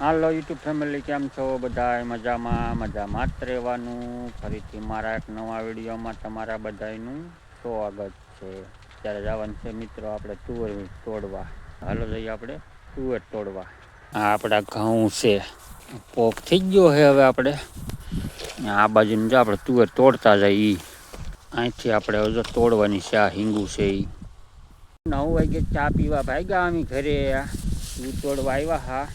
હાલો YouTube family, કેમ છો? બધા મજામાં મજામાં જ રહેવાનું. ફરીથી મારા એક નવા વિડીયોમાં તમારા બધાનું સ્વાગત છે. ત્યારે જવાનું છે મિત્રો આપણે તુવેર તોડવા. હાલો જઈએ આપણે તુવેર તોડવા. આ આપણા ઘઉં છે. પોક થઈ ગયો છે હવે આપણે. આ બાજુનું જો આપણે તુવેર તોડતા જઈએ. અહીંથી આપણે હજુ તોડવાની છે, આ હિંગુ છે એ નવ વાગે ચા પીવા ભાઈ ગયા અમે ઘરે. તું તોડવા આવ્યા હા.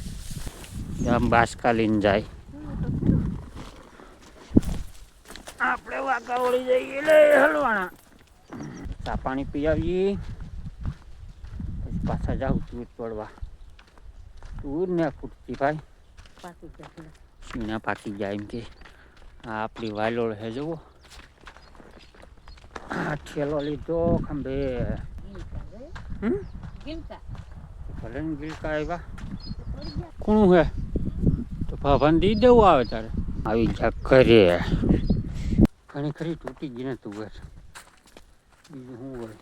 આમ બાસકા લઈને જાય. આપણે વાંકા વળી જઈએ લે હલવાના ચા પાણી પી આવીએ પછી પાછા જાઉં તું પડવા તું ને ફૂટતી ભાઈ. સીના પાકી જાય એમ કે. આ આપણી વાલોળ હે જુઓ. આ ઠેલો લીધો ખંભે. હમ? ભલે ને ગીલકા આવ્યા કોણ હે? ભાભાને દી દેવું આવે તારે? આવી જા ઘણી ખરી તૂટી ગઈ ને તું ઘર. બીજું શું હોય?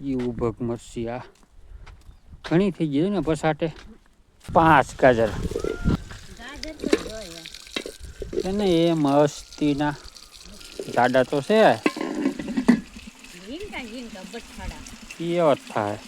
ગઈ ઉભક મરસી આ. ઘણી થઈ ગઈ ને પસાટે પાંચ ગાજર. એને એ મસ્તીના જાડા તો છે. એ વાત થાય